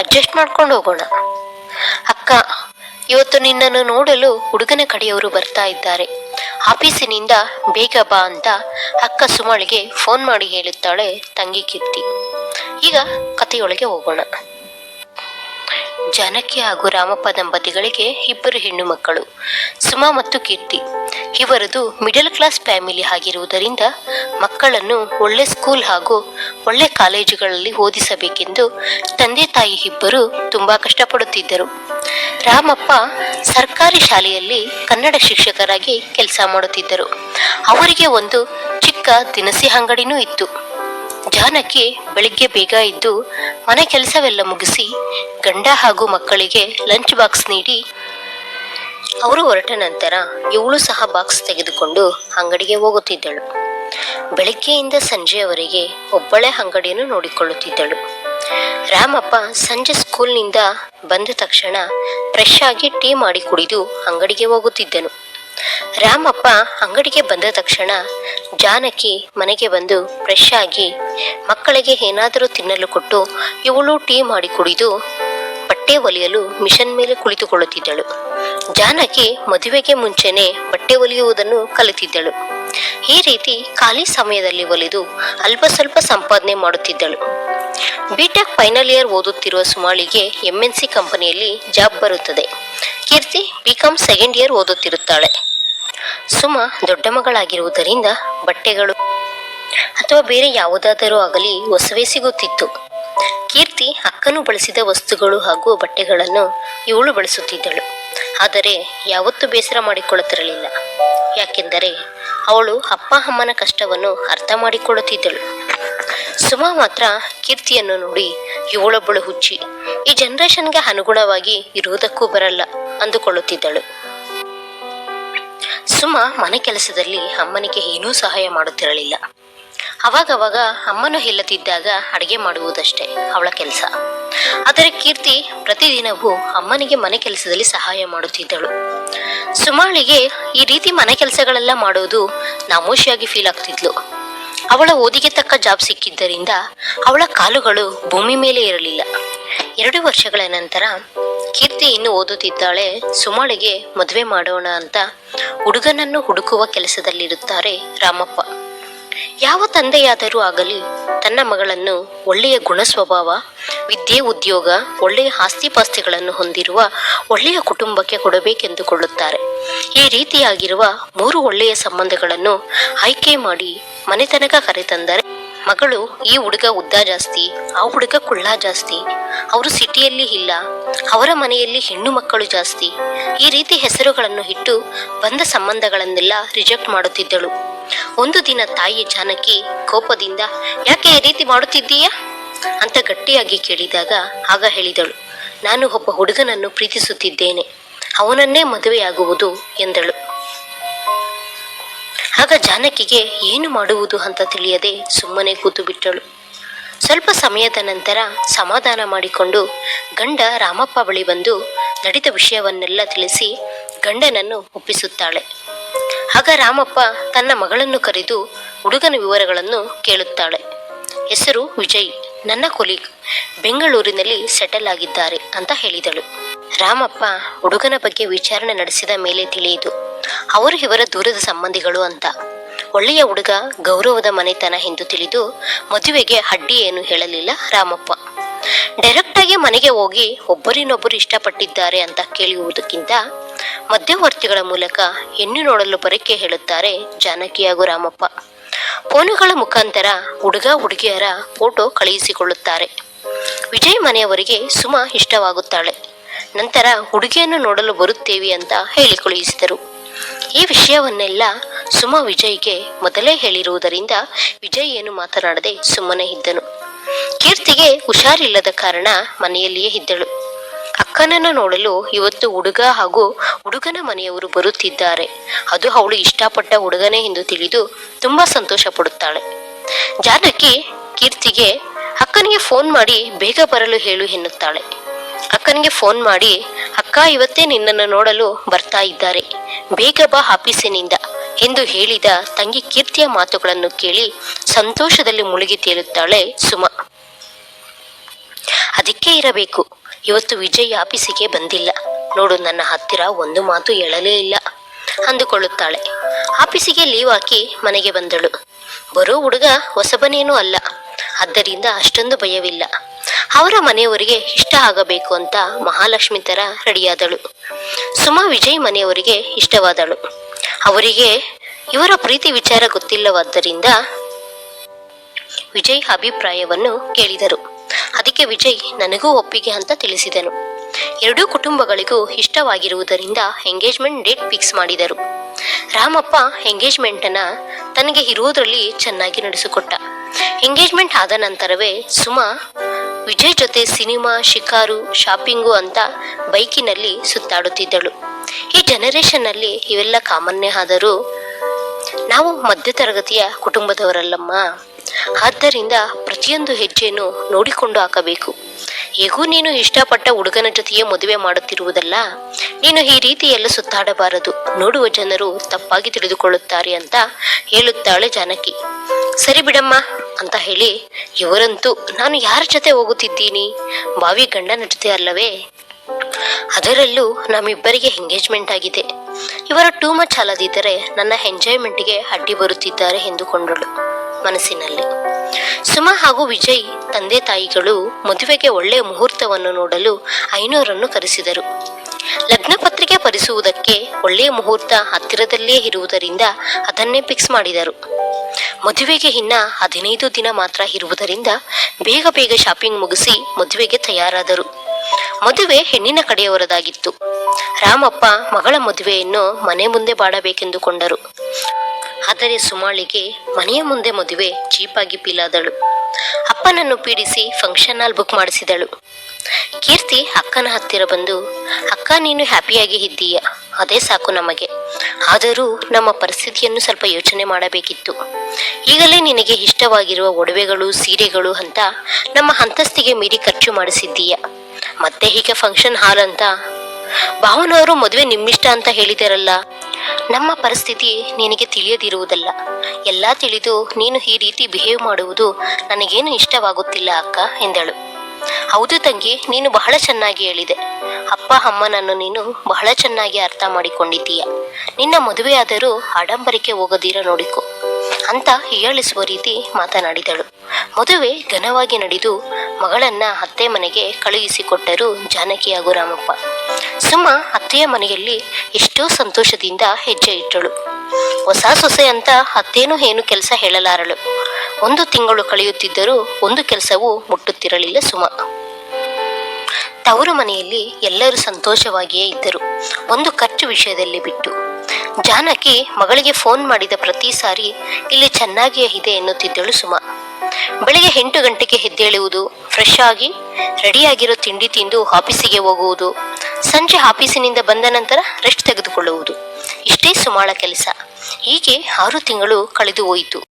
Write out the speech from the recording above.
Adjust ಮಾಡ್ಕೊಂಡು ಹೋಗೋಣ. ಅಕ್ಕ, ಇವತ್ತು ನಿನ್ನನ್ನು ನೋಡಲು ಹುಡುಗನ ಕಡೆಯವರು ಬರ್ತಾ ಇದ್ದಾರೆ. ಆಫೀಸಿನಿಂದ ಬೇಗ ಬಾ ಅಂತ ಅಕ್ಕ ಸುಮಳಿಗೆ ಫೋನ್ ಮಾಡಿ ಹೇಳುತ್ತಾಳೆ ತಂಗಿ ಕೀರ್ತಿ. ಈಗ ಕಥೆಯೊಳಗೆ ಹೋಗೋಣ. ಜಾನಕಿ ಹಾಗೂ ರಾಮಪ್ಪ ದಂಪತಿಗಳಿಗೆ ಇಬ್ಬರು ಹೆಣ್ಣು ಮಕ್ಕಳು, ಸುಮಾ ಮತ್ತು ಕೀರ್ತಿ. ಇವರದು ಮಿಡಲ್ ಕ್ಲಾಸ್ ಫ್ಯಾಮಿಲಿ ಆಗಿರುವುದರಿಂದ ಮಕ್ಕಳನ್ನು ಒಳ್ಳೆ ಸ್ಕೂಲ್ ಹಾಗೂ ಒಳ್ಳೆ ಕಾಲೇಜುಗಳಲ್ಲಿ ಓದಿಸಬೇಕೆಂದು ತಂದೆ ತಾಯಿ ಇಬ್ಬರು ತುಂಬಾ ಕಷ್ಟಪಡುತ್ತಿದ್ದರು. ರಾಮಪ್ಪ ಸರ್ಕಾರಿ ಶಾಲೆಯಲ್ಲಿ ಕನ್ನಡ ಶಿಕ್ಷಕರಾಗಿ ಕೆಲಸ ಮಾಡುತ್ತಿದ್ದರು. ಅವರಿಗೆ ಒಂದು ಚಿಕ್ಕ ದಿನಸಿ ಅಂಗಡಿನೂ ಇತ್ತು. ಜಾನಕಿ ಬೆಳಿಗ್ಗೆ ಬೇಗ ಇದ್ದು ಮನೆ ಕೆಲಸವೆಲ್ಲ ಮುಗಿಸಿ ಗಂಡ ಹಾಗೂ ಮಕ್ಕಳಿಗೆ ಲಂಚ್ ಬಾಕ್ಸ್ ನೀಡಿ, ಅವರು ಹೊರಟ ನಂತರ ಇವಳು ಸಹ ಬಾಕ್ಸ್ ತೆಗೆದುಕೊಂಡು ಅಂಗಡಿಗೆ ಹೋಗುತ್ತಿದ್ದಳು. ಬೆಳಗ್ಗೆಯಿಂದ ಸಂಜೆಯವರೆಗೆ ಒಬ್ಬಳೇ ಅಂಗಡಿಯನ್ನು ನೋಡಿಕೊಳ್ಳುತ್ತಿದ್ದಳು. ರಾಮಪ್ಪ ಸಂಜೆ ಸ್ಕೂಲ್ನಿಂದ ಬಂದ ತಕ್ಷಣ ಫ್ರೆಶ್ ಆಗಿ ಟೀ ಮಾಡಿ ಕುಡಿದು ಅಂಗಡಿಗೆ ಹೋಗುತ್ತಿದ್ದನು. ರಾಮಪ್ಪ ಅಂಗಡಿಗೆ ಬಂದ ತಕ್ಷಣ ಜಾನಕಿ ಮನೆಗೆ ಬಂದು ಫ್ರೆಶ್ ಆಗಿ ಮಕ್ಕಳಿಗೆ ಏನಾದರೂ ತಿನ್ನಲು ಕೊಟ್ಟು ಇವಳು ಟೀ ಮಾಡಿ ಕುಡಿದು ಬಟ್ಟೆ ಒಲಿಯಲು ಮಿಷನ್ ಮೇಲೆ ಕುಳಿತುಕೊಳ್ಳುತ್ತಿದ್ದಳು. ಜಾನಕಿ ಮದುವೆಗೆ ಮುಂಚೆನೆ ಬಟ್ಟೆ ಒಲಿಯುವುದನ್ನು ಕಲಿತಿದ್ದಳು. ಈ ರೀತಿ ಖಾಲಿ ಸಮಯದಲ್ಲಿ ಒಲಿದು ಅಲ್ಪ ಸ್ವಲ್ಪ ಸಂಪಾದನೆ ಮಾಡುತ್ತಿದ್ದಳು. ಬಿಟೆಕ್ ಫೈನಲ್ ಇಯರ್ ಓದುತ್ತಿರುವ ಸುಮಾಳಿಗೆ ಎಂಎನ್ಸಿ ಕಂಪನಿಯಲ್ಲಿ ಜಾಬ್ ಬರುತ್ತದೆ. ಕೀರ್ತಿ ಬಿಕಾಂ ಸೆಕೆಂಡ್ ಇಯರ್ ಓದುತ್ತಿರುತ್ತಾಳೆ. ಸುಮ ದೊಡ್ಡ ಮಗಳಾಗಿರುವುದರಿಂದ ಬಟ್ಟೆಗಳು ಅಥವಾ ಬೇರೆ ಯಾವುದಾದರೂ ಆಗಲಿ ಹೊಸವೇ ಸಿಗುತ್ತಿತ್ತು. ಕೀರ್ತಿ ಅಕ್ಕನು ಬಳಸಿದ ವಸ್ತುಗಳು ಹಾಗೂ ಬಟ್ಟೆಗಳನ್ನು ಇವಳು ಬಳಸುತ್ತಿದ್ದಳು. ಆದರೆ ಯಾವತ್ತೂ ಬೇಸರ ಮಾಡಿಕೊಳ್ಳುತ್ತಿರಲಿಲ್ಲ. ಯಾಕೆಂದರೆ ಅವಳು ಅಪ್ಪ ಅಮ್ಮನ ಕಷ್ಟವನ್ನು ಅರ್ಥ ಮಾಡಿಕೊಳ್ಳುತ್ತಿದ್ದಳು. ಸುಮಾ ಮಾತ್ರ ಕೀರ್ತಿಯನ್ನು ನೋಡಿ ಇವಳೊಬ್ಬಳು ಹುಚ್ಚಿ. ಈ ಜನರೇಷನ್ಗೆ ಅನುಗುಣವಾಗಿ ಇರುವುದಕ್ಕೂ ಬರಲ್ಲ ಅಂದುಕೊಳ್ಳುತ್ತಿದ್ದಳು. ಸುಮ ಮನೆ ಕೆಲಸದಲ್ಲಿ ಅಮ್ಮನಿಗೆ ಏನೂ ಸಹಾಯ ಮಾಡುತ್ತಿರಲಿಲ್ಲ. ಅವಾಗವಾಗ ಅಮ್ಮನು ಇಲ್ಲದಿದ್ದಾಗ ಅಡುಗೆ ಮಾಡುವುದಷ್ಟೇ ಅವಳ ಕೆಲಸ. ಆದರೆ ಕೀರ್ತಿ ಪ್ರತಿದಿನವೂ ಅಮ್ಮನಿಗೆ ಮನೆ ಕೆಲಸದಲ್ಲಿ ಸಹಾಯ ಮಾಡುತ್ತಿದ್ದಳು. ಸುಮಾಳಿಗೆ ಈ ರೀತಿ ಮನೆ ಕೆಲಸಗಳೆಲ್ಲ ಮಾಡೋದು ನಾಮೋಷಿಯಾಗಿ ಫೀಲ್ ಆಗ್ತಿದ್ಲು. ಅವಳ ಓದಿಗೆ ತಕ್ಕ ಜಾಬ್ ಸಿಕ್ಕಿದ್ದರಿಂದ ಅವಳ ಕಾಲುಗಳು ಭೂಮಿ ಮೇಲೆ ಇರಲಿಲ್ಲ. ಎರಡು ವರ್ಷಗಳ ನಂತರ ಕೀರ್ತಿ ಇನ್ನು ಓದುತ್ತಿದ್ದಾಳೆ, ಸುಮಳಿಗೆ ಮದುವೆ ಮಾಡೋಣ ಅಂತ ಹುಡುಗನನ್ನು ಹುಡುಕುವ ಕೆಲಸದಲ್ಲಿರುತ್ತಾರೆ ರಾಮಪ್ಪ. ಯಾವ ತಂದೆಯಾದರೂ ಆಗಲಿ ತನ್ನ ಮಗಳನ್ನು ಒಳ್ಳೆಯ ಗುಣ ಸ್ವಭಾವ ವಿದ್ಯೆ, ಉದ್ಯೋಗ, ಒಳ್ಳೆಯ ಆಸ್ತಿಪಾಸ್ತಿಗಳನ್ನು ಹೊಂದಿರುವ ಒಳ್ಳೆಯ ಕುಟುಂಬಕ್ಕೆ ಕೊಡಬೇಕೆಂದುಕೊಳ್ಳುತ್ತಾರೆ. ಈ ರೀತಿಯಾಗಿರುವ ಮೂರು ಒಳ್ಳೆಯ ಸಂಬಂಧಗಳನ್ನು ಆಯ್ಕೆ ಮಾಡಿ ಮನೆತನಕ ಕರೆತಂದರೆ ಮಗಳು ಈ ಹುಡುಗ ಉದ್ದ ಜಾಸ್ತಿ, ಆ ಹುಡುಗ ಕುಳ್ಳ ಜಾಸ್ತಿ, ಅವರು ಸಿಟಿಯಲ್ಲಿ ಇಲ್ಲ, ಅವರ ಮನೆಯಲ್ಲಿ ಹೆಣ್ಣು ಮಕ್ಕಳು ಜಾಸ್ತಿ. ಈ ರೀತಿ ಹೆಸರುಗಳನ್ನು ಇಟ್ಟು ಬಂದ ಸಂಬಂಧಗಳನ್ನೆಲ್ಲ ರಿಜೆಕ್ಟ್ ಮಾಡುತ್ತಿದ್ದಳು. ಒಂದು ದಿನ ತಾಯಿ ಜಾನಕಿ ಕೋಪದಿಂದ, ಯಾಕೆ ಈ ರೀತಿ ಮಾಡುತ್ತಿದ್ದೀಯಾ? ಅಂತ ಗಟ್ಟಿಯಾಗಿ ಕೇಳಿದಾಗ ಆಗ ಹೇಳಿದಳು, ನಾನು ಒಬ್ಬ ಹುಡುಗನನ್ನು ಪ್ರೀತಿಸುತ್ತಿದ್ದೇನೆ. ಅವನನ್ನೇ ಮದುವೆಯಾಗುವುದು ಎಂದಳು. ಜಾನಕಿಗೆ ಏನು ಮಾಡುವುದು ಅಂತ ತಿಳಿಯದೆ ಸುಮ್ಮನೆ ಕೂತು ಬಿಟ್ಟಳು. ಸ್ವಲ್ಪ ಸಮಯದ ನಂತರ ಸಮಾಧಾನ ಮಾಡಿಕೊಂಡು ಗಂಡ ರಾಮಪ್ಪ ಬಳಿ ಬಂದು ನಡೆದ ವಿಷಯವನ್ನೆಲ್ಲ ತಿಳಿಸಿ ಗಂಡನನ್ನು ಒಪ್ಪಿಸುತ್ತಾಳೆ. ಆಗ ರಾಮಪ್ಪ ತನ್ನ ಮಗಳನ್ನು ಕರೆದು ಹುಡುಗನ ವಿವರಗಳನ್ನು ಕೇಳುತ್ತಾಳೆ. ಹೆಸರು ವಿಜಯ್, ನನ್ನ ಕೊಲೀಗ್, ಬೆಂಗಳೂರಿನಲ್ಲಿ ಸೆಟಲ್ ಆಗಿದ್ದಾರೆ ಅಂತ ಹೇಳಿದಳು. ರಾಮಪ್ಪ ಹುಡುಗನ ಬಗ್ಗೆ ವಿಚಾರಣೆ ನಡೆಸಿದ ಮೇಲೆ ತಿಳಿಯಿತು. ಅವರು ಇವರ ದೂರದ ಸಂಬಂಧಿಗಳು ಅಂತ. ಒಳ್ಳೆಯ ಹುಡುಗ ಗೌರವದ ಮನೆತನ ಎಂದು ತಿಳಿದು ಮದುವೆಗೆ ಅಡ್ಡಿ ಏನು ಹೇಳಲಿಲ್ಲ ರಾಮಪ್ಪ. ಡೈರೆಕ್ಟ್ ಆಗಿ ಮನೆಗೆ ಹೋಗಿ ಒಬ್ಬರಿನೊಬ್ಬರು ಇಷ್ಟಪಟ್ಟಿದ್ದಾರೆ ಅಂತ ಕೇಳುವುದಕ್ಕಿಂತ ಮಧ್ಯವರ್ತಿಗಳ ಮೂಲಕ ಹೆಣ್ಣು ನೋಡಲು ಬರಕ್ಕೆ ಹೇಳುತ್ತಾರೆ ಜಾನಕಿ ಹಾಗೂ ರಾಮಪ್ಪ. ಫೋನುಗಳ ಮುಖಾಂತರ ಹುಡುಗ ಹುಡುಗಿಯರ ಫೋಟೋ ಕಳುಹಿಸಿಕೊಳ್ಳುತ್ತಾರೆ. ವಿಜಯ್ ಮನೆಯವರಿಗೆ ಸುಮಾ ಇಷ್ಟವಾಗುತ್ತಾಳೆ. ನಂತರ ಹುಡುಗಿಯನ್ನು ನೋಡಲು ಬರುತ್ತೇವೆ ಅಂತ ಹೇಳಿ ಕಳುಹಿಸಿದರು ಈ ವಿಷಯವನ್ನೆಲ್ಲ ಸುಮ ವಿಜಯ್ಗೆ ಮೊದಲೇ ಹೇಳಿರುವುದರಿಂದ ವಿಜಯ್ ಏನು ಮಾತನಾಡದೆ ಸುಮ್ಮನೆ ಇದ್ದನು. ಕೀರ್ತಿಗೆ ಹುಷಾರಿಲ್ಲದ ಕಾರಣ ಮನೆಯಲ್ಲಿಯೇ ಇದ್ದಳು. ಅಕ್ಕನನ್ನು ನೋಡಲು ಇವತ್ತು ಹುಡುಗ ಹಾಗೂ ಹುಡುಗನ ಮನೆಯವರು ಬರುತ್ತಿದ್ದಾರೆ. ಅದು ಅವಳು ಇಷ್ಟಪಟ್ಟ ಹುಡುಗನೇ ಎಂದು ತಿಳಿದು ತುಂಬಾ ಸಂತೋಷ ಪಡುತ್ತಾಳೆ. ಜಾನಕಿ ಕೀರ್ತಿಗೆ, ಅಕ್ಕನಿಗೆ ಫೋನ್ ಮಾಡಿ, ಬೇಗ ಬರಲು ಹೇಳು ಎನ್ನುತ್ತಾಳೆ. ಅಕ್ಕನಿಗೆ ಫೋನ್ ಮಾಡಿ, ಅಕ್ಕ, ಇವತ್ತೇ ನಿನ್ನನ್ನು ನೋಡಲು ಬರ್ತಾ ಇದ್ದಾರೆ. ಬೇಗ ಬಾ ಆಫೀಸಿನಿಂದ. ಎಂದು ಹೇಳಿದ ತಂಗಿ ಕೀರ್ತಿಯ ಮಾತುಗಳನ್ನು ಕೇಳಿ ಸಂತೋಷದಲ್ಲಿ ಮುಳುಗಿ ತೇಲುತ್ತಾಳೆ ಸುಮ. ಅದಕ್ಕೆ ಇರಬೇಕು. ಇವತ್ತು ವಿಜಯ್ ಆಫೀಸಿಗೆ ಬಂದಿಲ್ಲ. ನೋಡು, ನನ್ನ ಹತ್ತಿರ ಒಂದು ಮಾತು ಹೇಳಲೇ ಇಲ್ಲ ಅಂದುಕೊಳ್ಳುತ್ತಾಳೆ. ಆಫೀಸಿಗೆ ಲೀವ್ ಹಾಕಿ ಮನೆಗೆ ಬಂದಳು. ಬರೋ ಹುಡುಗ ಹೊಸಬನೇನೂ ಅಲ್ಲ. ಆದ್ದರಿಂದ ಅಷ್ಟೊಂದು ಭಯವಿಲ್ಲ. ಅವರ ಮನೆಯವರಿಗೆ ಇಷ್ಟ ಆಗಬೇಕು ಅಂತ ಮಹಾಲಕ್ಷ್ಮಿ ತರ ರೆಡಿಯಾದಳು. ಸುಮಾ ವಿಜಯ್ ಮನೆಯವರಿಗೆ ಇಷ್ಟವಾದಳು. ಅವರಿಗೆ ಇವರ ಪ್ರೀತಿ ವಿಚಾರ ಗೊತ್ತಿಲ್ಲವಾದ್ದರಿಂದ ವಿಜಯ್ ಅಭಿಪ್ರಾಯವನ್ನು ಕೇಳಿದರು. ಅದಕ್ಕೆ ವಿಜಯ್, ನನಗೂ ಒಪ್ಪಿಗೆ ಅಂತ ತಿಳಿಸಿದನು. ಎರಡೂ ಕುಟುಂಬಗಳಿಗೂ ಇಷ್ಟವಾಗಿರುವುದರಿಂದ ಎಂಗೇಜ್ಮೆಂಟ್ ಡೇಟ್ ಫಿಕ್ಸ್ ಮಾಡಿದರು. ರಾಮಪ್ಪ ಎಂಗೇಜ್ಮೆಂಟನ್ನ ತನಗೆ ಇರುವುದರಲ್ಲಿ ಚೆನ್ನಾಗಿ ನಡೆಸಿಕೊಟ್ಟ. ಎಂಗೇಜ್ಮೆಂಟ್ ಆದ ನಂತರವೇ ಸುಮಾ ವಿಜಯ್ ಜೊತೆ ಸಿನಿಮಾ, ಶಿಕಾರು, ಶಾಪಿಂಗು ಅಂತ ಬೈಕಿನಲ್ಲಿ ಸುತ್ತಾಡುತ್ತಿದ್ದಳು. ಈ ಜನರೇಷನ್ನಲ್ಲಿ ಇವೆಲ್ಲ ಕಾಮನ್ನೇ ಆದರೂ ನಾವು ಮಧ್ಯತರಗತಿಯ ಕುಟುಂಬದವರಲ್ಲಮ್ಮ. ಆದ್ದರಿಂದ ಪ್ರತಿಯೊಂದು ಹೆಜ್ಜೆಯನ್ನು ನೋಡಿಕೊಂಡು ಹಾಕಬೇಕು. ಹೇಗೂ ನೀನು ಇಷ್ಟಪಟ್ಟ ಹುಡುಗನ ಜೊತೆಯೇ ಮದುವೆ ಮಾಡುತ್ತಿರುವುದಲ್ಲ, ನೀನು ಈ ರೀತಿ ಸುತ್ತಾಡಬಾರದು. ನೋಡುವ ಜನರು ತಪ್ಪಾಗಿ ತಿಳಿದುಕೊಳ್ಳುತ್ತಾರೆ ಅಂತ ಹೇಳುತ್ತಾಳೆ ಜಾನಕಿ. ಸರಿ ಬಿಡಮ್ಮ ಅಂತ ಹೇಳಿ ಇವರಂತೂ, ನಾನು ಯಾರ ಜೊತೆ ಹೋಗುತ್ತಿದ್ದೀನಿ? ಬಾವಿ ಗಂಡನ ಜೊತೆ ಅಲ್ಲವೇ? ಅದರಲ್ಲೂ ನಮ್ಮಿಬ್ಬರಿಗೆ ಎಂಗೇಜ್ಮೆಂಟ್ ಆಗಿದೆ. ಇವರು ಟೂ ಮಚ್ ಅಲ್ಲದಿದ್ದರೆ ನನ್ನ ಎಂಜಾಯ್ಮೆಂಟ್ಗೆ ಅಡ್ಡಿ ಬರುತ್ತಿದ್ದಾರೆ ಎಂದುಕೊಂಡಳು ಮನಸ್ಸಿನಲ್ಲಿ. ಸುಮಾ ಹಾಗೂ ವಿಜಯ್ ತಂದೆ ತಾಯಿಗಳು ಮದುವೆಗೆ ಒಳ್ಳೆಯ ಮುಹೂರ್ತವನ್ನು ನೋಡಲು ಐನೂರನ್ನು ಕರೆಸಿದರು. ಲಗ್ನ ಪತ್ರಿಕೆ ಪರಿಸುವುದಕ್ಕೆ ಒಳ್ಳೆಯ ಮುಹೂರ್ತ ಹತ್ತಿರದಲ್ಲಿಯೇ ಇರುವುದರಿಂದ ಅದನ್ನೇ ಫಿಕ್ಸ್ ಮಾಡಿದರು. ಮದುವೆಗೆ ಇನ್ನ ಹದಿನೈದು ದಿನ ಮಾತ್ರ ಇರುವುದರಿಂದ ಬೇಗ ಬೇಗ ಶಾಪಿಂಗ್ ಮುಗಿಸಿ ಮದುವೆಗೆ ತಯಾರಾದರು. ಮದುವೆ ಹೆಣ್ಣಿನ ಕಡೆಯವರದಾಗಿತ್ತು. ರಾಮಪ್ಪ ಮಗಳ ಮದುವೆಯನ್ನು ಮನೆ ಮುಂದೆ ಬಾಡಬೇಕೆಂದುಕೊಂಡರು. ಆದರೆ ಸುಮಾಳಿಗೆ ಮನೆಯ ಮುಂದೆ ಮದುವೆ ಚೀಪಾಗಿ ಪೀಲಾದಳು. ಅಪ್ಪನನ್ನು ಪೀಡಿಸಿ ಫಂಕ್ಷನ್ ಹಾಲ್ ಬುಕ್ ಮಾಡಿಸಿದಳು. ಕೀರ್ತಿ ಅಕ್ಕನ ಹತ್ತಿರ ಬಂದು, ಅಕ್ಕ ನೀನು ಹ್ಯಾಪಿಯಾಗಿ ಇದ್ದೀಯ? ಅದೇ ಸಾಕು ನಮಗೆ. ಆದರೂ ನಮ್ಮ ಪರಿಸ್ಥಿತಿಯನ್ನು ಸ್ವಲ್ಪ ಯೋಚನೆ ಮಾಡಬೇಕಿತ್ತು. ಈಗಲೇ ನಿನಗೆ ಇಷ್ಟವಾಗಿರುವ ಒಡವೆಗಳು, ಸೀರೆಗಳು ಅಂತ ನಮ್ಮ ಅಂತಸ್ತಿಗೆ ಮೀರಿ ಖರ್ಚು ಮಾಡಿಸಿದ್ದೀಯ. ಮತ್ತೆ ಹೀಗೆ ಫಂಕ್ಷನ್ ಹಾಲ್ ಅಂತ? ಭಾವನವರು ಮದುವೆ ನಿಮ್ಮಿಷ್ಟ ಅಂತ ಹೇಳಿದಾರಲ್ಲ. ನಮ್ಮ ಪರಿಸ್ಥಿತಿ ನಿನಗೆ ತಿಳಿಯದಿರುವುದಲ್ಲ. ಎಲ್ಲ ತಿಳಿದು ನೀನು ಈ ರೀತಿ ಬಿಹೇವ್ ಮಾಡುವುದು ನನಗೇನು ಇಷ್ಟವಾಗುತ್ತಿಲ್ಲ ಅಕ್ಕ ಎಂದಳು. ಹೌದು ತಂಗಿ, ನೀನು ಬಹಳ ಚೆನ್ನಾಗಿ ಹೇಳಿದೆ. ಅಪ್ಪ ಅಮ್ಮನನ್ನು ನೀನು ಬಹಳ ಚೆನ್ನಾಗಿ ಅರ್ಥ ಮಾಡಿಕೊಂಡಿದ್ದೀಯ. ನಿನ್ನ ಮದುವೆಯಾದರೂ ಆಡಂಬರಕ್ಕೆ ಹೋಗದಿರ ನೋಡಿಕೊ ಅಂತ ಹೀಯಾಳಿಸುವ ರೀತಿ ಮಾತನಾಡಿದಳು. ಮದುವೆ ಘನವಾಗಿ ನಡೆದು ಮಗಳನ್ನ ಅತ್ತೆ ಮನೆಗೆ ಕಳುಹಿಸಿಕೊಟ್ಟರು ಜಾನಕಿ ಹಾಗೂ ರಾಮಪ್ಪ. ಸುಮ್ಮ ಅತ್ತೆಯ ಮನೆಯಲ್ಲಿ ಎಷ್ಟೋ ಸಂತೋಷದಿಂದ ಹೆಜ್ಜೆ ಇಟ್ಟಳು. ಹೊಸ ಸೊಸೆ ಅಂತ ಅತ್ತೇನು ಏನು ಕೆಲಸ ಹೇಳಲಾರಳು. ಒಂದು ತಿಂಗಳು ಕಳೆಯುತ್ತಿದ್ದರೂ ಒಂದು ಕೆಲಸವೂ ಮುಟ್ಟುತ್ತಿರಲಿಲ್ಲ ಸುಮ. ತವರು ಮನೆಯಲ್ಲಿ ಎಲ್ಲರೂ ಸಂತೋಷವಾಗಿಯೇ ಇದ್ದರು. ಒಂದು ಖರ್ಚು ವಿಷಯದಲ್ಲಿ ಬಿಟ್ಟು. ಜಾನಕಿ ಮಗಳಿಗೆ ಫೋನ್ ಮಾಡಿದ ಪ್ರತಿ ಸಾರಿ, ಇಲ್ಲಿ ಚೆನ್ನಾಗಿಯೇ ಇದೆ ಎನ್ನುತ್ತಿದ್ದಳು ಸುಮ. ಬೆಳಿಗ್ಗೆ ಎಂಟು ಗಂಟೆಗೆ ಎದ್ದೇಳುವುದು ಫ್ರೆಶ್ ಆಗಿ ರೆಡಿಯಾಗಿರೋ ತಿಂಡಿ ತಿಂದು ಆಫೀಸಿಗೆ ಹೋಗುವುದು, ಸಂಜೆ ಆಫೀಸಿನಿಂದ ಬಂದ ನಂತರ ರೆಸ್ಟ್ ತೆಗೆದುಕೊಳ್ಳುವುದು. ಇಷ್ಟೇ ಸುಮಾಳ ಕೆಲಸ. ಹೀಗೆ ಆರು ತಿಂಗಳು ಕಳೆದು ಹೋಯಿತು.